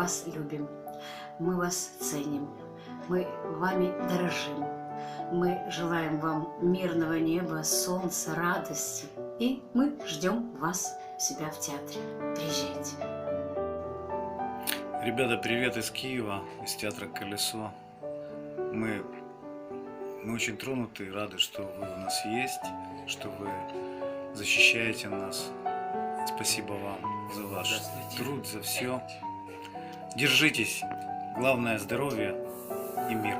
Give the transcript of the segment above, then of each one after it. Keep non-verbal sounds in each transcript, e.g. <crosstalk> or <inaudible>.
вас любим, мы вас ценим, мы вами дорожим. Мы желаем вам мирного неба, солнца, радости. И мы ждем вас у себя в театре. Приезжайте. Ребята, привет из Киева, из театра «Колесо». Мы, мы очень тронуты и рады, что вы у нас есть, что вы защищаете нас. Спасибо вам за ваш труд, за все. Держитесь. Главное здоровье и мир.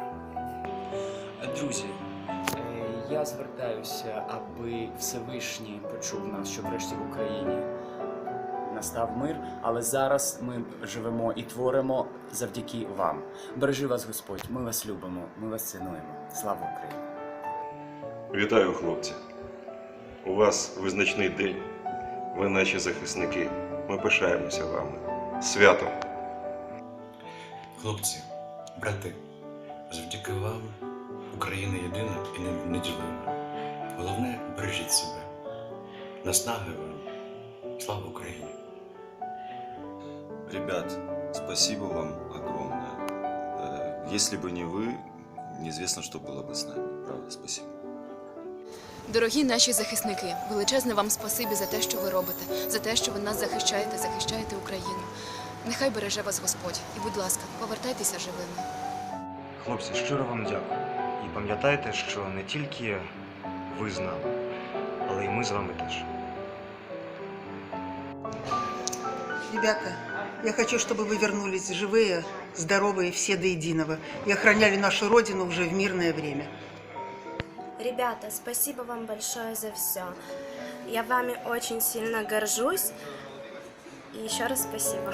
Друзі, е, я звертаюся, аби Всевишній почув нас, що врешті в Україні настав мир, але зараз ми живемо і творимо завдяки вам. Бережи вас Господь, ми вас любимо, ми вас цінуємо. Слава Україні! Вітаю, хлопці! У вас визначний день. Ви наші захисники. Ми пишаємося вами. З Святом! Хлопці, брати, завдяки вам Україна єдина і не- неділима. Головне, бережіть себе. Наснаги вам. Слава Україні! Ребят, спасибо вам огромное. Э, Если бы не вы, неизвестно, что было бы с нами. Правда, спасибо. Дорогі наші захисники, величезне вам спасибі за те, що ви робите, за те, що ви нас захищаєте, захищаєте Україну. Нехай береже вас Господь, і, будь ласка, повертайтеся живими. Хлопці, щиро вам дякую. І пам'ятайте, що не тільки ви з нами, але й ми з вами теж. Ребята, я хочу, чтобы вы вернулись живые, здоровые, все до единого и охраняли нашу Родину уже в мирное время. Ребята, спасибо вам большое за все. Я вами очень сильно горжусь. И еще раз спасибо.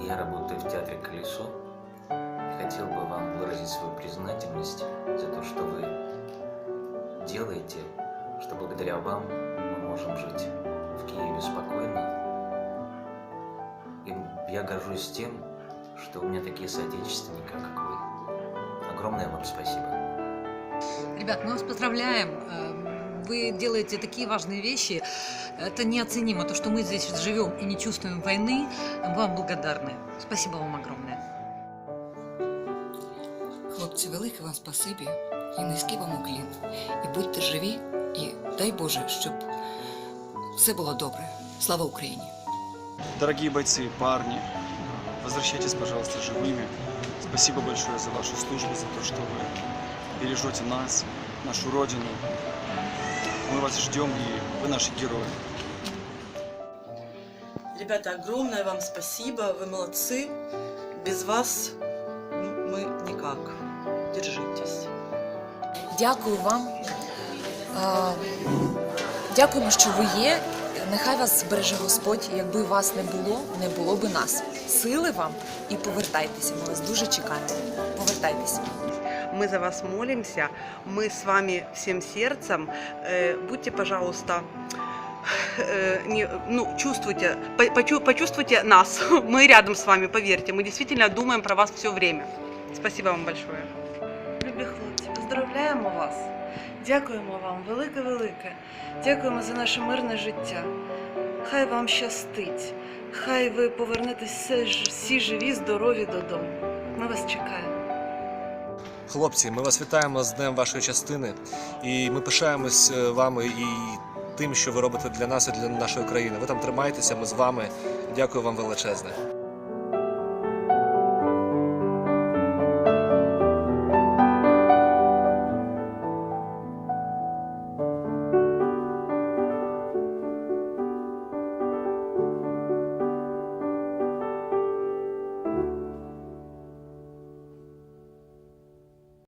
Я работаю в театре «Колесо» и хотел бы вам выразить свою признательность за то, что вы делаете, что благодаря вам мы можем жить в Киеве спокойно. И я горжусь тем, что у меня такие соотечественники, как вы. Огромное вам спасибо. Ребят, мы вас поздравляем Эм, Вы делаете такие важные вещи. Это неоценимо. То, что мы здесь живем и не чувствуем войны, мы вам благодарны. Спасибо вам огромное. Хлопці, велике вам спасибі і низький вам уклін. І будьте живі, і дай Боже, щоб все було добре. Слава Україні! Дорогие бойцы, парни, возвращайтесь, пожалуйста, живыми. Спасибо большое за вашу службу, за то, что вы бережете нас, нашу Родину. Мы вас ждем, и вы наши герои. Ребята, огромное вам спасибо, вы молодцы. Без вас ну, мы никак. Держитесь. Дякую вам. Дякуємо, що ви є. Нехай вас збереже Господь. Якби вас не було, не було би нас. Сили вам і повертайтеся. Ми вас дуже чекаємо. Повертайтеся. Мы за вас молимся, мы с вами всем сердцем. Э, Будьте, пожалуйста, э, не, ну, чувствуйте, по- почу- почувствуйте нас. <laughs> Мы рядом с вами, поверьте. Мы действительно думаем про вас все время. Спасибо вам большое. Любі хлопці, поздравляємо вас. Дякуємо вам, велике-велике. Дякуємо за наше мирне життя. Хай вам щастить. Хай ви повернетесь все ж- всі живі, здорові додому. Ми вас чекаємо. Хлопці, ми вас вітаємо з Днем вашої частини, і ми пишаємось е, вами і тим, що ви робите для нас і для нашої країни. Ви там тримайтеся, ми з вами. Дякую вам величезне.